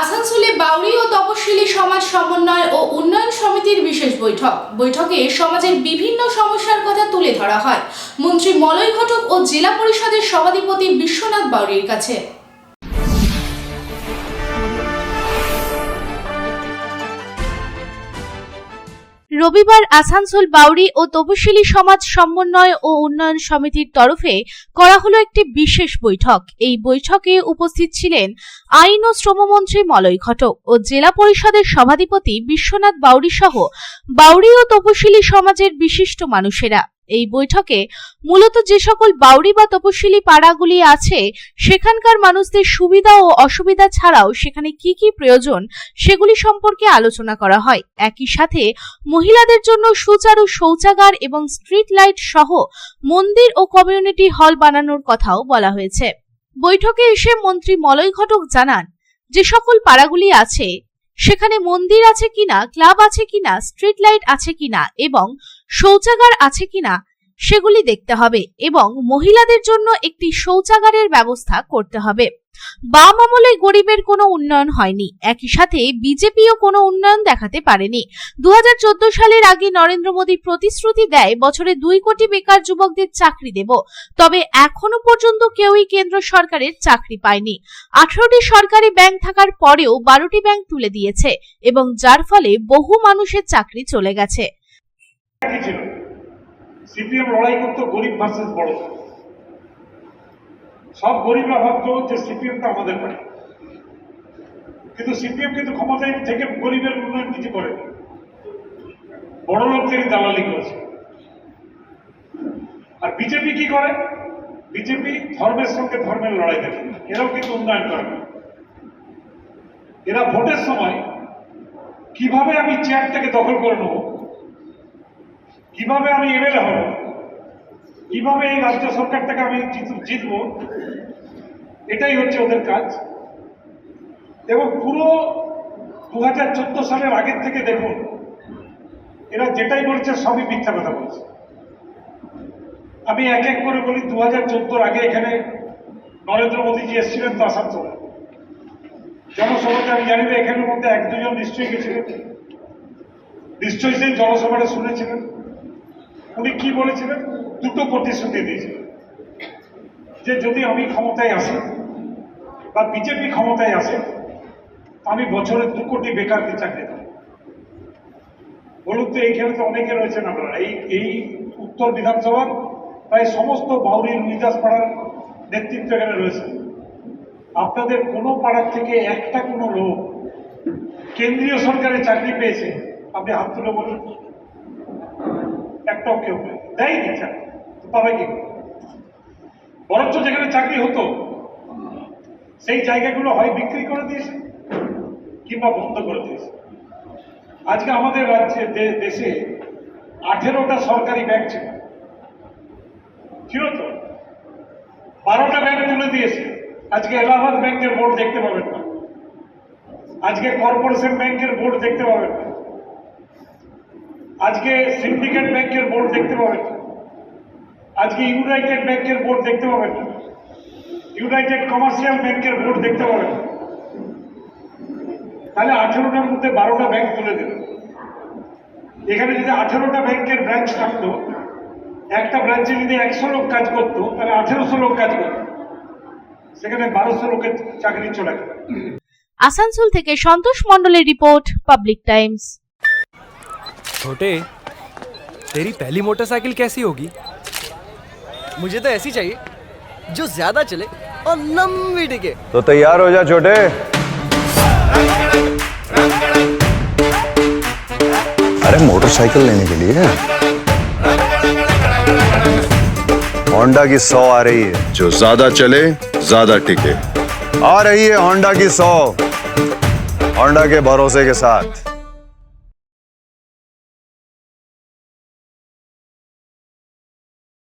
আসানসোলে বাউরি ও তপশিলি সমাজ সমন্বয় ও উন্নয়ন সমিতির বিশেষ বৈঠক। বৈঠকে সমাজের বিভিন্ন সমস্যার কথা তুলে ধরা হয়। মন্ত্রী মলয় ঘটক ও জেলা পরিষদের সভাধিপতি বিশ্বনাথ বাউরির কাছে। রবিবার আসানসোল বাউরি ও তপশিলি সমাজ সমন্বয় ও উন্নয়ন সমিতির তরফে করা হলো একটি বিশেষ বৈঠক। এই বৈঠকে উপস্থিত ছিলেন আইন ও শ্রমমন্ত্রী মলয় ঘটক ও জেলা পরিষদের সভাধিপতি বিশ্বনাথ বাউরি সহ বাউরি ও তপশিলি সমাজের বিশিষ্ট মানুষেরা। এই বৈঠকে মূলত যে সকল বাউরি বা তপশিলি পাড়াগুলি আছে, সেখানকার মানুষদের সুবিধা ও অসুবিধা ছাড়াও সেখানে কি কি প্রয়োজন সেগুলি সম্পর্কে আলোচনা করা হয়। একই সাথে মহিলাদের জন্য সুচারু শৌচাগার এবং স্ট্রিট লাইট সহ মন্দির ও কমিউনিটি হল বানানোর কথাও বলা হয়েছে। বৈঠকে এসে মন্ত্রী মলয় ঘটক জানান, যে সকল পাড়াগুলি আছে, সেখানে মন্দির আছে কিনা, ক্লাব আছে কিনা, স্ট্রিট লাইট আছে কিনা এবং শৌচাগার আছে কিনা সেগুলি দেখতে হবে এবং মহিলাদের জন্য একটি শৌচাগারের ব্যবস্থা করতে হবে। বাম আমলে গরিবের কোনো উন্নয়ন হয়নি। একই সাথে বিজেপিও কোনো উন্নয়ন দেখাতে পারেনি। দুহাজার চোদ্দ সালের আগে নরেন্দ্র মোদী প্রতিশ্রুতি দেয়, বছরে দুই কোটি বেকার যুবকদের চাকরি দেব। তবে এখনও পর্যন্ত কেউই কেন্দ্র সরকারের চাকরি পায়নি। আঠারোটি সরকারি ব্যাংক থাকার পরেও বারোটি ব্যাংক তুলে দিয়েছে এবং যার ফলে বহু মানুষের চাকরি চলে গেছে। ছিল সিপিএম লড়াই করতো গরিব ভার্সেস বড়। সব গরিবরা ভাবতো যে সিপিএমটা আমাদের পার্টি কিন্তু সিপিএম কিন্তু ক্ষমতায় থেকে গরিবের উন্নয়ন কিছু করে বড় লোকদেরই দালালি করেছে। আর বিজেপি কি করে? বিজেপি ধর্মের সঙ্গে ধর্মের লড়াই দেখে। এরাও কিন্তু উন্নয়ন করে এরা ভোটের সময় কীভাবে আমি চেয়ারটাকে দখল করে নেব? কীভাবে আমি এমএলএ হব? কীভাবে এই রাজ্য সরকারটাকে আমি জিত- জিতবো? এটাই হচ্ছে ওদের কাজ। এবং পুরো দু হাজার চোদ্দ সালের আগের থেকে দেখুন, এরা যেটাই বলছে সবই মিথ্যা কথা বলছে। আমি এক এক করে বলি, দু হাজার আগে এখানে নরেন্দ্র মোদীজি এসেছিলেন তো আসানসোলে জনসভাতে আমি জানি না, এখানের মধ্যে এক দুজন নিশ্চয়ই গেছিলেন। নিশ্চয়ই সেই জনসভাটা শুনেছিলেন। উনি কি বলেছিলেন? দুটো প্রতিশ্রুতি দিয়েছিলেন যে যদি আমি ক্ষমতায় আসি বা বিজেপি ক্ষমতায় আসে আমি বছরে দু কোটি বেকারকে চাকরি দেব। বলুন তো, এইখানে তো অনেকে রয়েছেন আপনারা। এই এই উত্তর বিধানসভার প্রায় সমস্ত বাউরির মিজাজ পাড়ার নেতৃত্ব এখানে রয়েছে আপনাদের কোনো পাড়ার থেকে একটা কোনো লোক কেন্দ্রীয় সরকারের চাকরি পেয়েছে, আপনি হাত তুলে বলুন। একটাও কেউ। দেয়নি চাকরি। পাবে কি? বরঞ্চ যেখানে চাকরি হতো, সেই জায়গাগুলো হয় বিক্রি করে দিয়েছে কিংবা বন্ধ করে দিয়েছে। আজকে আমাদের রাজ্যে দেশে আঠেরোটা সরকারি ব্যাংক ছিল। ছিল তো বারোটা ব্যাংক তুলে দিয়েছে। আজকে এলাহাবাদ ব্যাংকের বোর্ড দেখতে পাবেন না। আজকে কর্পোরেশন ব্যাংকের বোর্ড দেখতে পাবেন না। আজকে সিন্ডিকেট ব্যাংকের বোর্ড দেখতে পাবেন। আজকে ইউনাইটেড ব্যাংকের বোর্ড দেখতে পাবেন। ইউনাইটেড কমার্শিয়াল ব্যাংকের বোর্ড দেখতে পাবেন। তাহলে আঠেরোটার মধ্যে বারোটা ব্যাংক তুলে দিল এখানে যদি আঠেরোটা ব্যাংকের ব্রাঞ্চ থাকতো, একটা ব্রাঞ্চে যদি একশো লোক কাজ করতো, তাহলে আঠেরোশো লোক কাজ করতো। সেখানে বারোশো লোকের চাকরি চলে আসানসোল থেকে সন্তোষ মণ্ডলের রিপোর্ট, পাবলিক টাইমস। छोटे तेरी पहली मोटरसाइकिल कैसी होगी? मुझे तो ऐसी चाहिए जो ज़्यादा चले और लंबी टिके। तो तैयार हो जा छोटे। अरे मोटरसाइकिल लेने के लिए? होंडा की सौ आ रही है। जो ज़्यादा चले ज़्यादा टिके। आ रही है होंडा की सौ। होंडा के भरोसे के साथ।